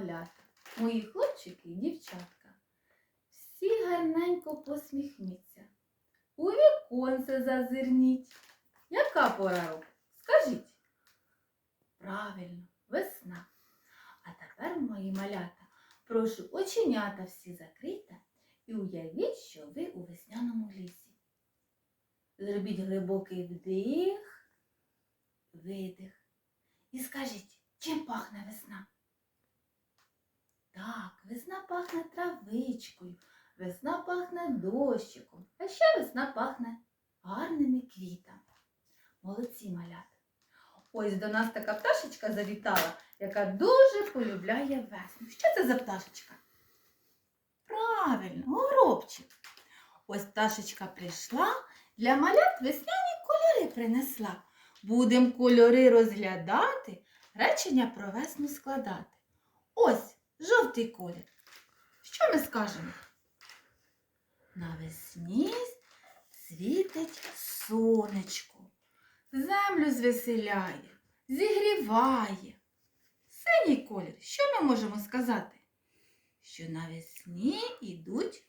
малята, мої хлопчики і дівчатка. Всі гарненько посміхніться. У віконце зазирніть. Яка пора року? Скажіть. Правильно, весна. А тепер, мої малята, прошу оченята всі закрийте і уявіть, що ви у весняному лісі. Зробіть глибокий вдих, видих. І скажіть, чим пахне весна? Так, весна пахне травичкою, весна пахне дощиком, а ще весна пахне гарними квітами. Молодці малята. Ось до нас така пташечка завітала, яка дуже полюбляє весну. Що це за пташечка? Правильно, горобчик. Ось пташечка прийшла, для малят весняні кольори принесла. Будем кольори розглядати, речення про весну складати. Жовтий колір. Що ми скажемо? Навесні світить сонечко, землю звеселяє, зігріває. Синій колір. Що ми можемо сказати? Що навесні йдуть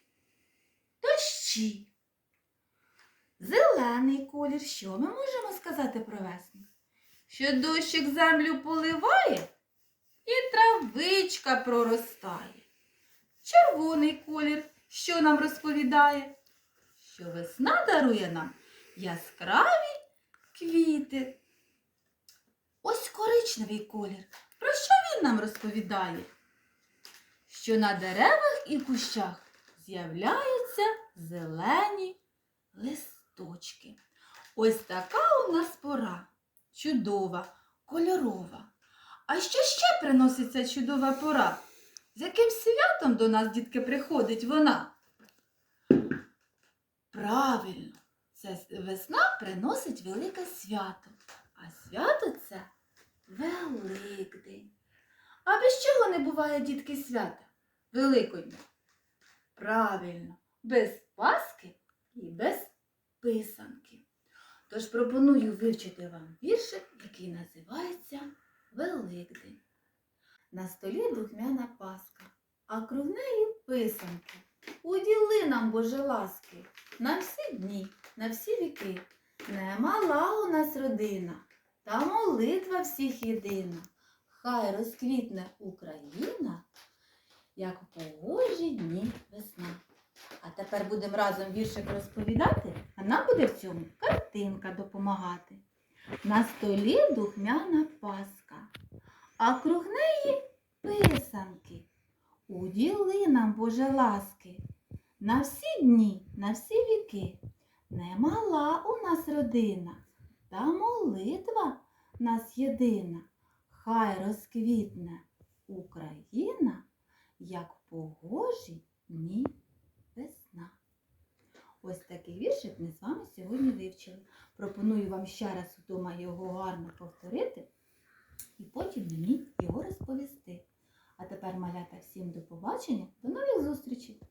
дощі. Зелений колір. Що ми можемо сказати про весну? Що дощик землю поливає і травичка проростає. Червоний колір, що нам розповідає? Що весна дарує нам яскраві квіти. Ось коричневий колір. Про що він нам розповідає? Що на деревах і кущах з'являються зелені листочки. Ось така у нас пора. Чудова, кольорова. А що ще приносить ця чудова пора? З яким святом до нас, дітки, приходить вона? Правильно, це весна приносить велике свято. А свято це Великдень. А без чого не буває, дітки, свята? Великодня. Правильно, без Паски і без писанки. Тож пропоную вивчити вам віршик, який називається Великдень. На столі духмяна паска, а круг неї писанки. Уділи нам, Боже ласки, на всі дні, на всі віки. Немала у нас родина, та молитва всіх єдина. Хай розквітне Україна, як у погожі дні весна. А тепер будемо разом віршик розповідати, а нам буде в цьому картинка допомагати. На столі духмяна паска, а круг неї писанки. Уділи нам, Боже ласки, на всі дні, на всі віки. Немала у нас родина, та молитва нас єдина. Хай розквітне Україна, як погожі дні весна. Ось такий віршик ми з вами сьогодні вивчили. Пропоную вам ще раз вдома його гарно повторити і потім мені його розповісти. А тепер, малята, всім до побачення, до нових зустрічей!